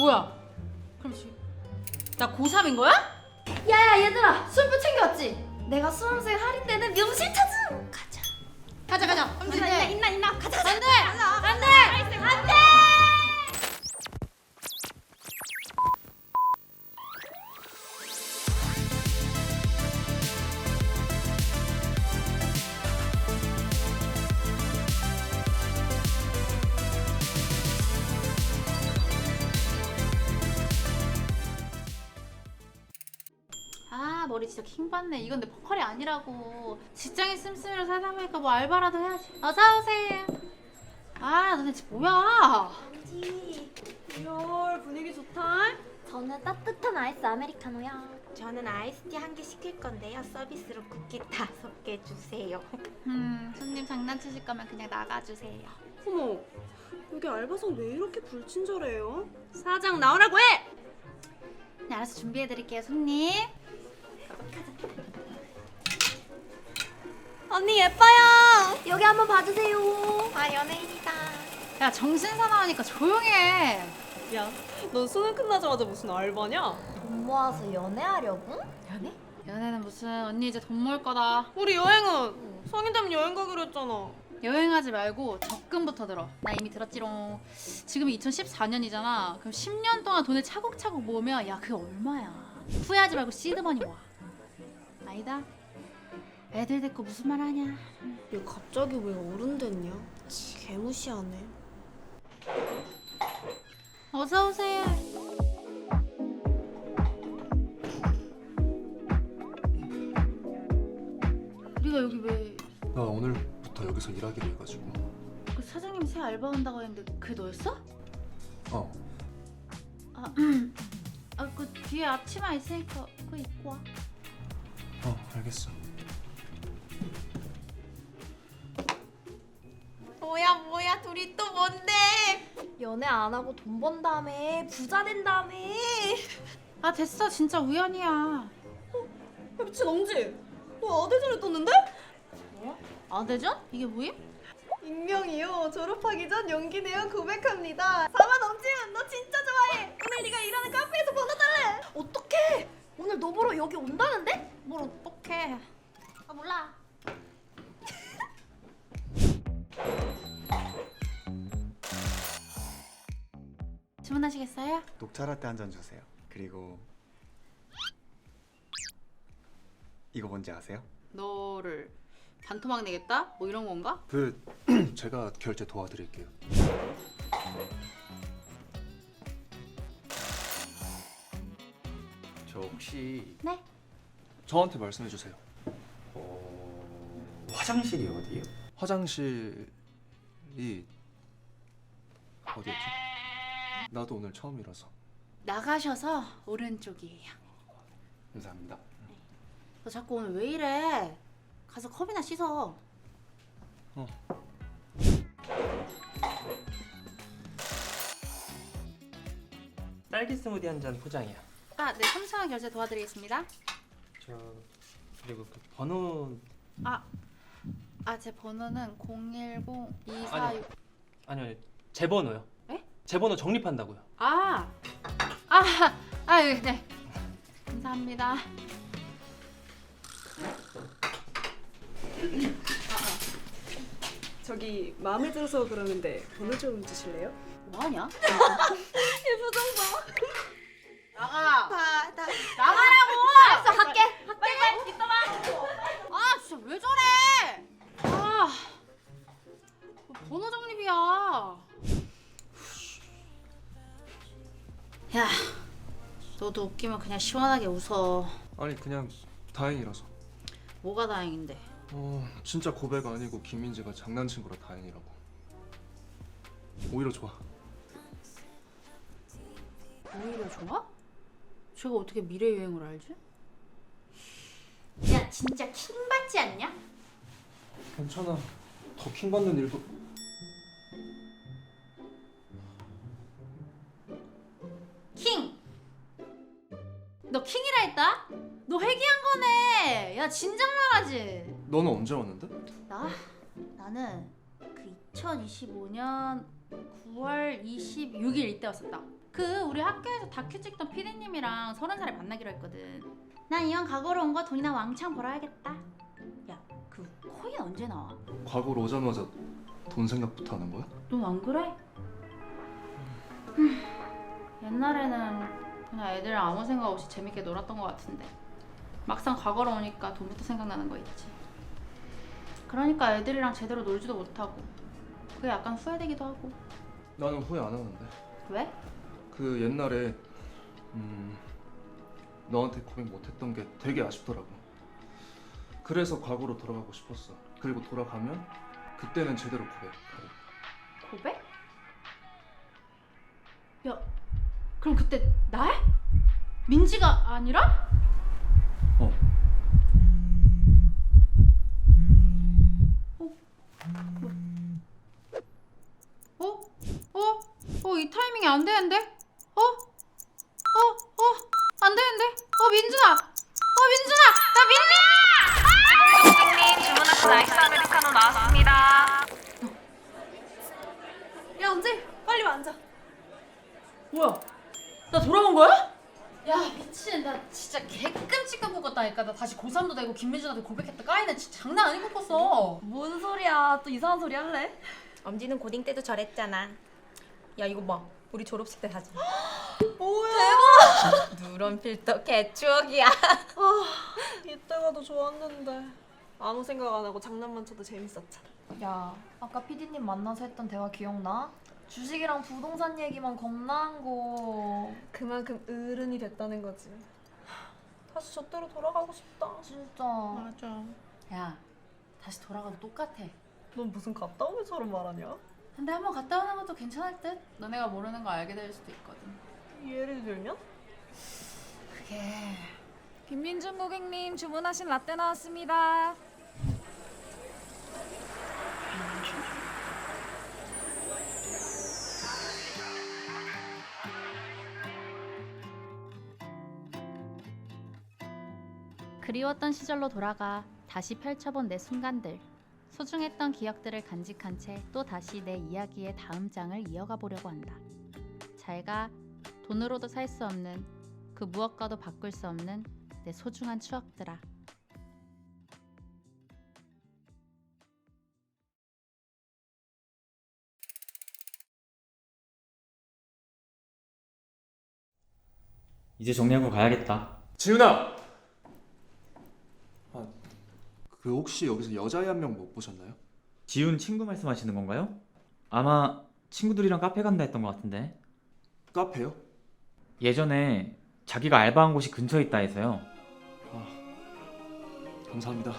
뭐야? 그럼 지금 나 고3인 거야? 야야 얘들아 술부 챙겨왔지? 내가 수험생 할인되는 명실 찾음 가자 가자 가자. 있나 있나 있나 가자 안돼 안돼 안돼. 머리 진짜 킹받네 이건 내 포컬이 아니라고 직장인 씀씀이로 살다 보니까 뭐 알바라도 해야지 어서오세요 아 너네 집 뭐야 헐 분위기 좋다. 저는 따뜻한 아이스 아메리카노야 저는 아이스티 한 개 시킬 건데요. 서비스로 쿠키 다섯 개 주세요. 음 손님 장난치실 거면 그냥 나가주세요 어머, 여기 알바생 왜 이렇게 불친절해요? 사장 나오라고 해. 네 알아서 준비해드릴게요 손님 언니 예뻐요 여기 한번 봐주세요 아 연예인이다. 야 정신사 나오니까 조용해 야, 너 수능 끝나자마자 무슨 알바냐? 돈 모아서 연애하려고? 연애? 연애는 무슨 언니 이제 돈 모을 거다 우리 여행은 성인 되면 여행 가기로 했잖아. 여행하지 말고 적금부터 들어 나 이미 들었지롱 지금이 2014년이잖아 그럼 10년 동안 돈을 차곡차곡 모으면 야 그게 얼마야 후회하지 말고 시드머니 모아 아니다 애들 데리고 무슨 말 하냐 얘 갑자기 왜 어른 됐냐? 개무시하네. 어서 오세요 우리가 여기 왜그나 오늘부터 여기서 일하기로 해가지고 그 사장님 새 알바 온다고 했는데 그게 너였어? 어 아, 아, 그 뒤에 앞치마 있으니까 그거 입고 와. 어, 알겠어 둘이 또 뭔데? 연애 안 하고 돈 번 다음에 부자 된 다음에 아 됐어 진짜 우연이야. 야, 미친 엄지. 너 아대전에 떴는데? 아대전? 이게 뭐임? 익명이요. 졸업하기 전 용기 내어 고백합니다. 사만 엄지은 너 진짜 좋아해. 오늘 네가 일하는 카페에서 번호 달래. 어떡해 오늘 너 보러 여기 온다는데? 뭘 어떡해. 아 몰라 주문하시겠어요? 녹차 라떼 한 잔 주세요. 그리고 이거 뭔지 아세요? 너를 반토막 내겠다? 뭐 이런 건가? 그 제가 결제 도와드릴게요 저 혹시 네. 저한테 말씀해 주세요 어... 화장실이 어디예요? 화장실이 어디였지? 나도 오늘 처음이라서 나가셔서 오른쪽이에요. 감사합니다. 너 자꾸 오늘 왜 이래? 가서 컵이나 씻어. 딸기 스무디 한 잔 포장이요. 아, 네, 3,000원 결제 도와드리겠습니다. 저 그리고 그 번호 아, 아, 제 번호는 010 246. 아니요. 아니요 제 번호요. 에? 제 번호 정립한다고요. 아, 아, 아, 예, 네. 감사합니다. 저기 마음에 들어서 그러는데 번호 좀 주실래요? 뭐하냐? 얘 표정 봐. 나가. 봐, 나 나가 너도 웃기면 그냥 시원하게 웃어. 아니 그냥 다행이라서 뭐가 다행인데? 어 진짜 고백 아니고 김민지가 장난친 거라 다행이라고 오히려 좋아 오히려 좋아? 제가 어떻게 미래 유행을 알지? 야 진짜 킹 받지 않냐? 괜찮아 더 킹받는 일도 말하지. 너는 언제 왔는데? 나 나는 그 2025년 9월 26일 이때 왔었다. 그 우리 학교에서 다큐 찍던 피디님이랑 서른 살에 만나기로 했거든. 난 이왕 과거로 온 거 돈이나 왕창 벌어야겠다. 야, 그 코인 언제 나와? 과거로 오자마자 돈 생각부터 하는 거야? 넌 안 그래? 흠, 옛날에는 그냥 애들이랑 아무 생각 없이 재밌게 놀았던 것 같은데 막상 과거로 오니까 돈부터 생각나는 거 있지. 그러니까 애들이랑 제대로 놀지도 못하고 그게 약간 후회되기도 하고. 나는 후회 안 하는데. 왜? 그 옛날에 음, 너한테 고백 못했던 게 되게 아쉽더라고. 그래서 과거로 돌아가고 싶었어. 그리고 돌아가면 그때는 제대로 고백하고. 고백? 야, 그럼 그때 날? 민지가 아니라? 어. 어? 어? 어? 이 타이밍이 안 되는데? 어? 어? 어? 안 되는데? 어 민준아! 어 민준아! 나 민준아! 님 주문하신 아이스 아메리카노 나왔습니다. 야 언제? 빨리 와 앉아. 뭐야? 나 돌아온 거야? 야 미친 나 진짜 개끔찍한 것 같다니까 나 다시 고3도 되고 김민준한테 고백했다 까이네 진짜 장난 아니고 컸어 뭔 소리야? 또 이상한 소리 할래? 엄지는 고딩 때도 저랬잖아. 야 이거 봐. 우리 졸업식 때 사진. 뭐야? 누런 필터 개추억이야. 이때가 더 좋았는데. 아무 생각 안 하고 장난만 쳐도 재밌었잖아. 야, 아까 피디님 만나서 했던 대화 기억나? 주식이랑 부동산 얘기만 겁나한 거. 그만큼 어른이 됐다는 거지. 다시 저때로 돌아가고 싶다. 진짜. 맞아. 야 다시 돌아가도 똑같아 넌 무슨 갔다 오기처럼 말하냐? 근데 한번 갔다 오는 것도 괜찮을 듯 너네가 모르는 거 알게 될 수도 있거든 예를 들면? 그게 김민준 고객님 주문하신 라떼 나왔습니다. 그리웠던 시절로 돌아가 다시 펼쳐본 내 순간들 소중했던 기억들을 간직한 채 또 다시 내 이야기의 다음 장을 이어가 보려고 한다. 잘가 돈으로도 살 수 없는 그 무엇과도 바꿀 수 없는 내 소중한 추억들아. 이제 정리하고 가야겠다. 지훈아. 아, 그 혹시 여기서 여자애 한 명 못 보셨나요? 지훈 친구 말씀하시는 건가요? 아마 친구들이랑 카페 간다 했던 것 같은데. 카페요? 예전에 자기가 알바한 곳이 근처에 있다 해서요. 감사합니다.